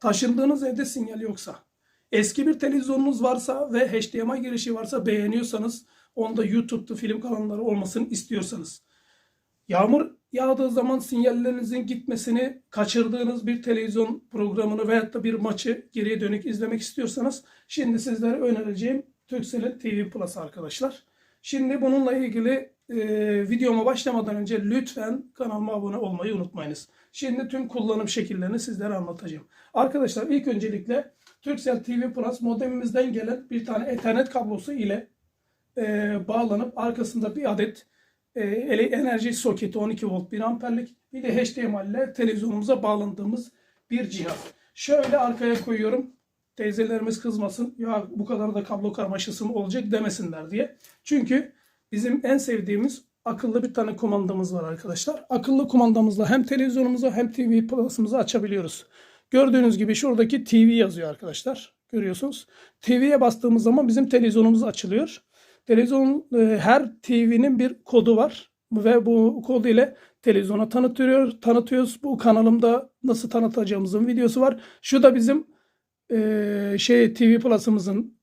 taşındığınız evde sinyal yoksa, eski bir televizyonunuz varsa ve HDMI girişi varsa beğeniyorsanız, onda YouTube'da film kanalları olmasını istiyorsanız, yağmur yağdığı zaman sinyallerinizin gitmesini kaçırdığınız bir televizyon programını veyahut da bir maçı geriye dönük izlemek istiyorsanız, şimdi sizlere önereceğim Turkcell'in TV Plus arkadaşlar. Şimdi bununla ilgili e, videoma başlamadan önce lütfen kanalıma abone olmayı unutmayınız. Şimdi tüm kullanım şekillerini sizlere anlatacağım. Arkadaşlar ilk öncelikle Turkcell TV Plus modemimizden gelen bir tane Ethernet kablosu ile e, bağlanıp arkasında bir adet e, enerji soketi 12 volt 1 amperlik bir de HDMI ile televizyonumuza bağlandığımız bir cihaz. Şöyle arkaya koyuyorum. Teyzelerimiz kızmasın. Ya bu kadar da kablo karmaşası mı olacak demesinler diye. Çünkü bizim en sevdiğimiz akıllı bir tane kumandamız var arkadaşlar. Akıllı kumandamızla hem televizyonumuzu hem TV Plus'ımızı açabiliyoruz. Gördüğünüz gibi şuradaki TV yazıyor arkadaşlar. Görüyorsunuz. TV'ye bastığımız zaman bizim televizyonumuz açılıyor. Televizyon e, her TV'nin bir kodu var ve bu kod ile televizyona tanıtıyor, tanıtıyoruz. Bu kanalımda nasıl tanıtacağımızın videosu var. Şu da bizim e, şey TV Plus'ımızın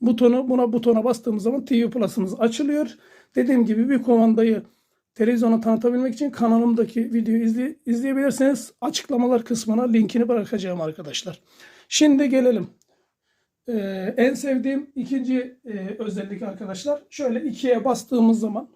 butonu. Buna butona bastığımız zaman TV Plus'ımız açılıyor. Dediğim gibi bir kumandayı televizyona tanıtabilmek için kanalımdaki videoyu izley- izleyebilirsiniz. Açıklamalar kısmına linkini bırakacağım arkadaşlar. Şimdi gelelim. Ee, en sevdiğim ikinci e, özellik arkadaşlar. Şöyle ikiye bastığımız zaman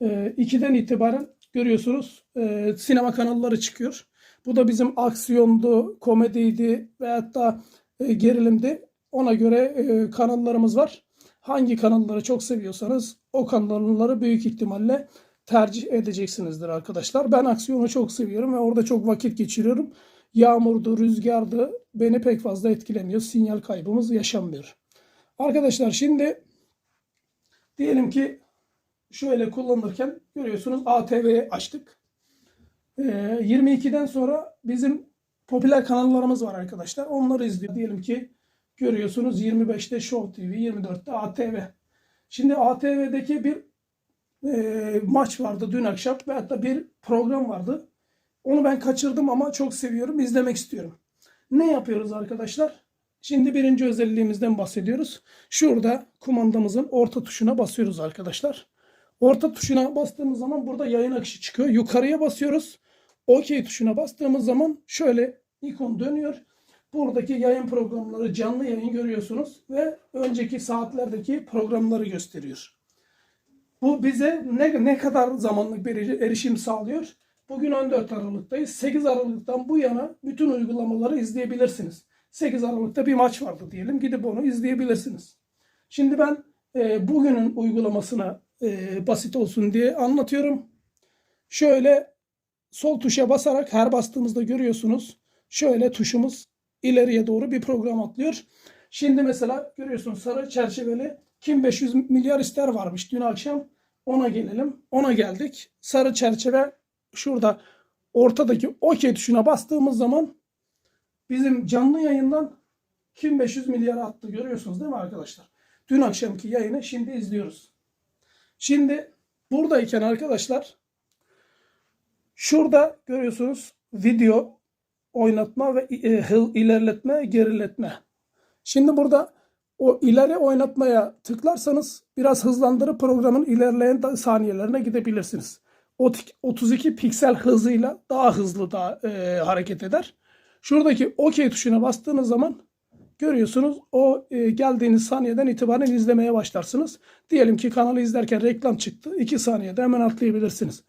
e, 2'den itibaren görüyorsunuz e, sinema kanalları çıkıyor. Bu da bizim aksiyondu, komediydi veyahut da e, gerilimdi. Ona göre e, kanallarımız var. Hangi kanalları çok seviyorsanız o kanalları büyük ihtimalle tercih edeceksinizdir arkadaşlar. Ben aksiyonu çok seviyorum ve orada çok vakit geçiriyorum. Yağmurdu, rüzgardı beni pek fazla etkilemiyor. Sinyal kaybımız yaşanmıyor. Arkadaşlar şimdi diyelim ki şöyle kullanırken görüyorsunuz ATV'yi açtık. Ee, 22'den sonra bizim popüler kanallarımız var arkadaşlar. Onları izliyor. Diyelim ki görüyorsunuz 25'te Show TV, 24'te ATV. Şimdi ATV'deki bir e, maç vardı dün akşam ve hatta bir program vardı. Onu ben kaçırdım ama çok seviyorum, izlemek istiyorum. Ne yapıyoruz arkadaşlar? Şimdi birinci özelliğimizden bahsediyoruz. Şurada kumandamızın orta tuşuna basıyoruz arkadaşlar. Orta tuşuna bastığımız zaman burada yayın akışı çıkıyor. Yukarıya basıyoruz. OK tuşuna bastığımız zaman şöyle ikon dönüyor. Buradaki yayın programları canlı yayın görüyorsunuz ve önceki saatlerdeki programları gösteriyor. Bu bize ne, ne kadar zamanlık bir eri- erişim sağlıyor? Bugün 14 Aralık'tayız. 8 Aralık'tan bu yana bütün uygulamaları izleyebilirsiniz. 8 Aralık'ta bir maç vardı diyelim. Gidip onu izleyebilirsiniz. Şimdi ben e, bugünün uygulamasına e, basit olsun diye anlatıyorum. Şöyle sol tuşa basarak her bastığımızda görüyorsunuz. Şöyle tuşumuz ileriye doğru bir program atlıyor. Şimdi mesela görüyorsunuz sarı çerçeveli kim 500 milyar ister varmış dün akşam. Ona gelelim. Ona geldik. Sarı çerçeve şurada ortadaki OK tuşuna bastığımız zaman bizim canlı yayından kim 500 milyar attı görüyorsunuz değil mi arkadaşlar? Dün akşamki yayını şimdi izliyoruz. Şimdi buradayken arkadaşlar şurada görüyorsunuz video oynatma ve e, hıl ilerletme, geriletme. Şimdi burada o ileri oynatmaya tıklarsanız biraz hızlandırıp programın ilerleyen saniyelerine gidebilirsiniz. O tik- 32 piksel hızıyla daha hızlı da e, hareket eder. Şuradaki OK tuşuna bastığınız zaman görüyorsunuz o e, geldiğiniz saniyeden itibaren izlemeye başlarsınız. Diyelim ki kanalı izlerken reklam çıktı. 2 saniyede hemen atlayabilirsiniz.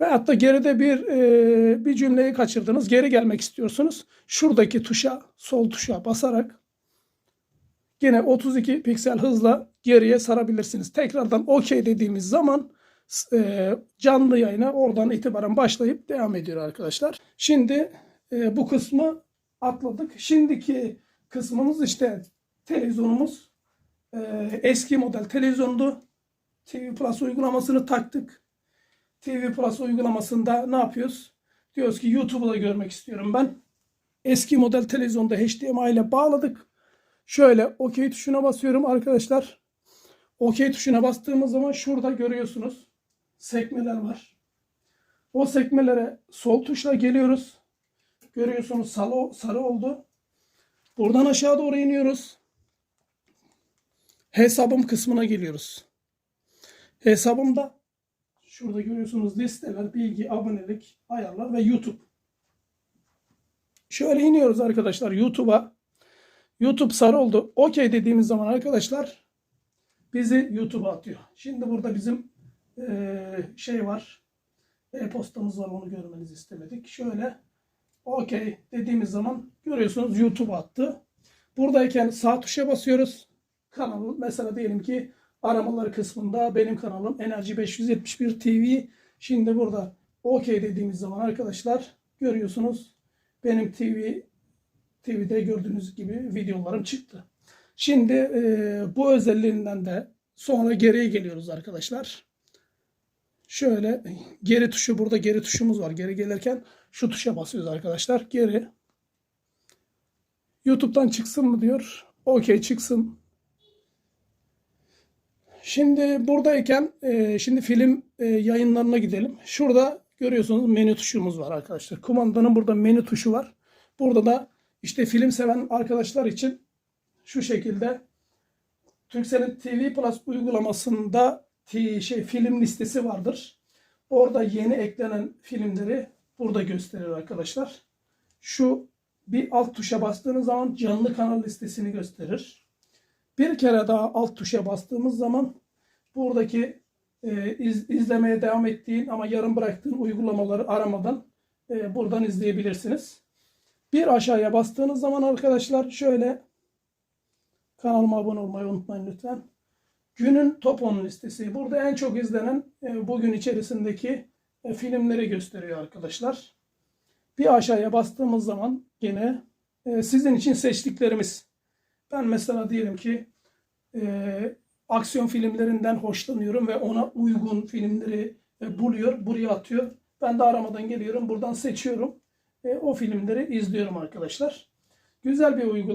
Ve hatta geride bir e, bir cümleyi kaçırdınız. Geri gelmek istiyorsunuz. Şuradaki tuşa, sol tuşa basarak yine 32 piksel hızla geriye sarabilirsiniz. Tekrardan OK dediğimiz zaman e, canlı yayına oradan itibaren başlayıp devam ediyor arkadaşlar. Şimdi e, bu kısmı atladık. Şimdiki kısmımız işte televizyonumuz. E, eski model televizyondu. TV Plus uygulamasını taktık. TV Plus uygulamasında ne yapıyoruz? Diyoruz ki YouTube'u da görmek istiyorum ben. Eski model televizyonda HDMI ile bağladık. Şöyle OK tuşuna basıyorum arkadaşlar. OK tuşuna bastığımız zaman şurada görüyorsunuz sekmeler var. O sekmelere sol tuşla geliyoruz. Görüyorsunuz sarı, sarı oldu. Buradan aşağı doğru iniyoruz. Hesabım kısmına geliyoruz. Hesabımda şurada görüyorsunuz listeler, bilgi, abonelik, ayarlar ve YouTube. Şöyle iniyoruz arkadaşlar YouTube'a. YouTube sarı oldu. Okey dediğimiz zaman arkadaşlar bizi YouTube'a atıyor. Şimdi burada bizim eee, şey var. E-postamız var onu görmenizi istemedik. Şöyle okey dediğimiz zaman görüyorsunuz YouTube'a attı. Buradayken sağ tuşa basıyoruz. Kanalı mesela diyelim ki aramaları kısmında benim kanalım Enerji 571 TV. Şimdi burada okey dediğimiz zaman arkadaşlar görüyorsunuz benim TV TV'de gördüğünüz gibi videolarım çıktı. Şimdi e, bu özelliğinden de sonra geriye geliyoruz arkadaşlar. Şöyle geri tuşu burada geri tuşumuz var. Geri gelirken şu tuşa basıyoruz arkadaşlar. Geri. YouTube'dan çıksın mı diyor. Okey çıksın. Şimdi buradayken e, şimdi film e, yayınlarına gidelim. Şurada görüyorsunuz menü tuşumuz var arkadaşlar. Kumandanın burada menü tuşu var. Burada da işte film seven arkadaşlar için şu şekilde Turkcell'in TV Plus uygulamasında şey film listesi vardır. Orada yeni eklenen filmleri burada gösterir arkadaşlar. Şu bir alt tuşa bastığınız zaman canlı kanal listesini gösterir. Bir kere daha alt tuşa bastığımız zaman buradaki e, iz- izlemeye devam ettiğin ama yarım bıraktığın uygulamaları aramadan e, buradan izleyebilirsiniz. Bir aşağıya bastığınız zaman arkadaşlar şöyle kanalıma abone olmayı unutmayın lütfen. Günün top 10 listesi. Burada en çok izlenen e, bugün içerisindeki e, filmleri gösteriyor arkadaşlar. Bir aşağıya bastığımız zaman yine e, sizin için seçtiklerimiz. Ben mesela diyelim ki e, aksiyon filmlerinden hoşlanıyorum ve ona uygun filmleri e, buluyor, buraya atıyor. Ben de aramadan geliyorum, buradan seçiyorum. E, o filmleri izliyorum arkadaşlar. Güzel bir uygulama.